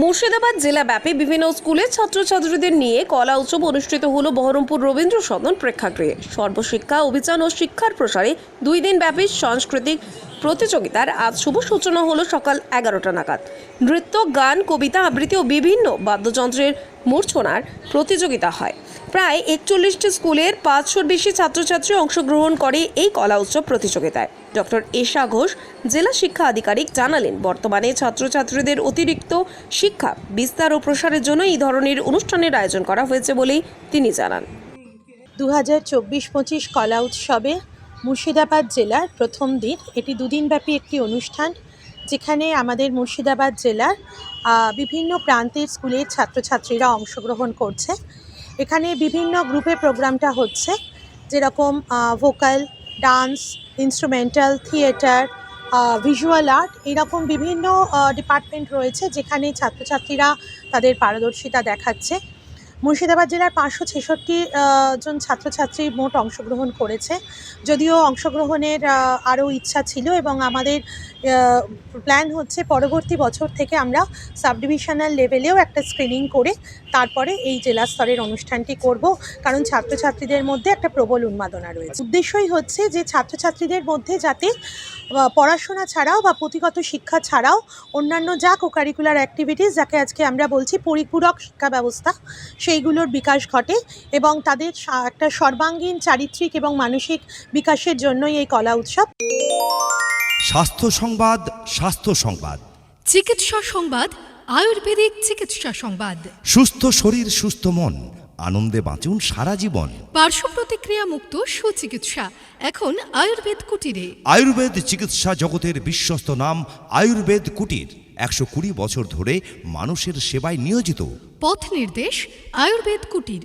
মুর্শিদাবাদ জেলাব্যাপী বিভিন্ন স্কুলের ছাত্রছাত্রীদের নিয়ে কলা উৎসব অনুষ্ঠিত হলো বহরমপুর রবীন্দ্র সদন প্রেক্ষাগৃহে। সর্বশিক্ষা অভিযান ও শিক্ষার প্রসারে দুই দিন ব্যাপী সাংস্কৃতিক প্রতিযোগিতার আজ শুভ সূচনা হলো সকাল এগারোটা নাগাদ। নৃত্য, গান, কবিতা আবৃত্তি ও বিভিন্ন বাদ্যযন্ত্রের মূর্ছনার প্রতিযোগিতা হয়। প্রায় একচল্লিশটি স্কুলের পাঁচশোর বেশি ছাত্রছাত্রী অংশগ্রহণ করে এই কলা উৎসব প্রতিযোগিতায়। ডক্টর এশা ঘোষ, জেলা শিক্ষা আধিকারিক, জানালেন, বর্তমানে ছাত্রছাত্রীদের অতিরিক্ত শিক্ষা বিস্তার ও প্রসারের জন্য এই ধরনের অনুষ্ঠানের আয়োজন করা হয়েছে বলেই তিনি জানান। দু হাজার চব্বিশ পঁচিশ কলা উৎসবে মুর্শিদাবাদ জেলার প্রথম দিন, এটি দুদিনব্যাপী একটি অনুষ্ঠান, যেখানে আমাদের মুর্শিদাবাদ জেলার বিভিন্ন প্রান্তের স্কুলের ছাত্রছাত্রীরা অংশগ্রহণ করছে। এখানে বিভিন্ন গ্রুপে প্রোগ্রামটা হচ্ছে, যেরকম vocal dance instrumental theatre visual art এরকম বিভিন্ন ডিপার্টমেন্ট রয়েছে যেখানে ছাত্রছাত্রীরা তাদের পারদর্শিতা দেখাচ্ছে। মুর্শিদাবাদ জেলার পাঁচশো ছেষট্টি জন ছাত্রছাত্রী মোট অংশগ্রহণ করেছে। যদিও অংশগ্রহণের আরও ইচ্ছা ছিল এবং আমাদের প্ল্যান হচ্ছে পরবর্তী বছর থেকে আমরা সাব ডিভিশনাল লেভেলেও একটা স্ক্রিনিং করে তারপরে এই জেলা স্তরের অনুষ্ঠানটি করব কারণ ছাত্রছাত্রীদের মধ্যে একটা প্রবল উন্মাদনা রয়েছে। উদ্দেশ্যই হচ্ছে যে ছাত্রছাত্রীদের মধ্যে যাতে পড়াশোনা ছাড়াও বা পুঁথিগত শিক্ষা ছাড়াও অন্যান্য যা কোকারিকুলার অ্যাক্টিভিটিস যাকে আজকে আমরা বলছি পরিপূরক শিক্ষা ব্যবস্থা সেইগুলোর বিকাশ ঘটে এবং তাদের একটা সর্বাঙ্গীন চারিত্রিক এবং মানসিক বিকাশের জন্যই এই কলা উৎসব। স্বাস্থ্য সংবাদ স্বাস্থ্য সংবাদ। চিকিৎসা সংবাদ আয়ুর্বেদিক চিকিৎসা সংবাদ। সুস্থ শরীর সুস্থ মন আনন্দে বাঁচুন সারা জীবন। পার্শ্ব প্রতিক্রিয়া মুক্ত সুচিকিৎসা এখন আয়ুর্বেদ কুটিরে। আয়ুর্বেদ চিকিৎসা জগতের বিশ্বস্ত নাম আয়ুর্বেদ কুটির। একশো কুড়ি বছর ধরে মানুষের সেবায় নিয়োজিত। পথ নির্দেশ আয়ুর্বেদ কুটির।